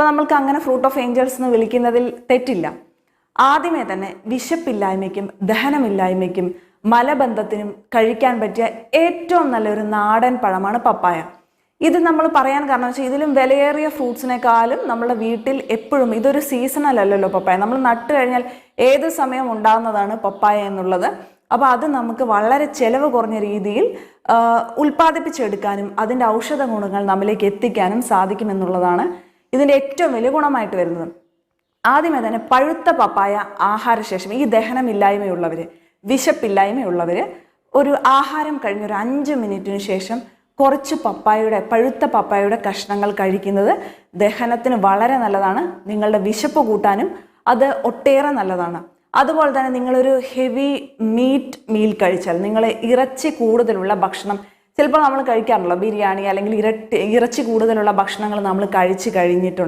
അപ്പോൾ നമ്മൾക്ക് അങ്ങനെ ഫ്രൂട്ട് ഓഫ് ഏഞ്ചൽസ് എന്ന് വിളിക്കുന്നതിൽ തെറ്റില്ല. ആദ്യമേ തന്നെ വിശപ്പില്ലായ്മയ്ക്കും ദഹനമില്ലായ്മയ്ക്കും മലബന്ധത്തിനും കഴിക്കാൻ പറ്റിയ ഏറ്റവും നല്ലൊരു നാടൻ പഴമാണ് പപ്പായ. ഇത് നമ്മൾ പറയാൻ കാരണം വെച്ചാൽ ഇതിലും വിലയേറിയ ഫ്രൂട്ട്സിനേക്കാളും നമ്മുടെ വീട്ടിൽ എപ്പോഴും ഇതൊരു സീസണൽ അല്ലല്ലോ പപ്പായ. നമ്മൾ നട്ട് കഴിഞ്ഞാൽ ഏത് സമയം ഉണ്ടാകുന്നതാണ് പപ്പായ എന്നുള്ളത്. അപ്പോൾ അത് നമുക്ക് വളരെ ചെലവ് കുറഞ്ഞ രീതിയിൽ ഉൽപ്പാദിപ്പിച്ചെടുക്കാനും അതിന്റെ ഔഷധ ഗുണങ്ങൾ നമ്മിലേക്ക് എത്തിക്കാനും സാധിക്കുമെന്നുള്ളതാണ് ഇതിന്റെ ഏറ്റവും വലിയ ഗുണമായിട്ട് വരുന്നത്. ആദ്യമേ തന്നെ പഴുത്ത പപ്പായ ആഹാരശേഷം ഈ ദഹനമില്ലായ്മയുള്ളവർ വിശപ്പില്ലായ്മയുള്ളവർ ഒരു ആഹാരം കഴിഞ്ഞ ഒരു അഞ്ച് മിനിറ്റിന് ശേഷം കുറച്ച് പപ്പായയുടെ പഴുത്ത പപ്പായയുടെ കഷ്ണങ്ങൾ കഴിക്കുന്നത് ദഹനത്തിന് വളരെ നല്ലതാണ്. നിങ്ങളുടെ വിശപ്പ് കൂട്ടാനും അത് ഒട്ടേറെ നല്ലതാണ്. അതുപോലെ തന്നെ നിങ്ങളൊരു ഹെവി മീറ്റ് മീൽ കഴിച്ചാൽ നിങ്ങൾ ഇറച്ചി കൂടുതലുള്ള ഭക്ഷണം ചിലപ്പോൾ നമ്മൾ കഴിക്കാറുണ്ടല്ലോ. ബിരിയാണി അല്ലെങ്കിൽ ഇരട്ടി ഇറച്ചി കൂടുതലുള്ള ഭക്ഷണങ്ങൾ നമ്മൾ കഴിച്ച് കഴിഞ്ഞിട്ടുണ്ട്.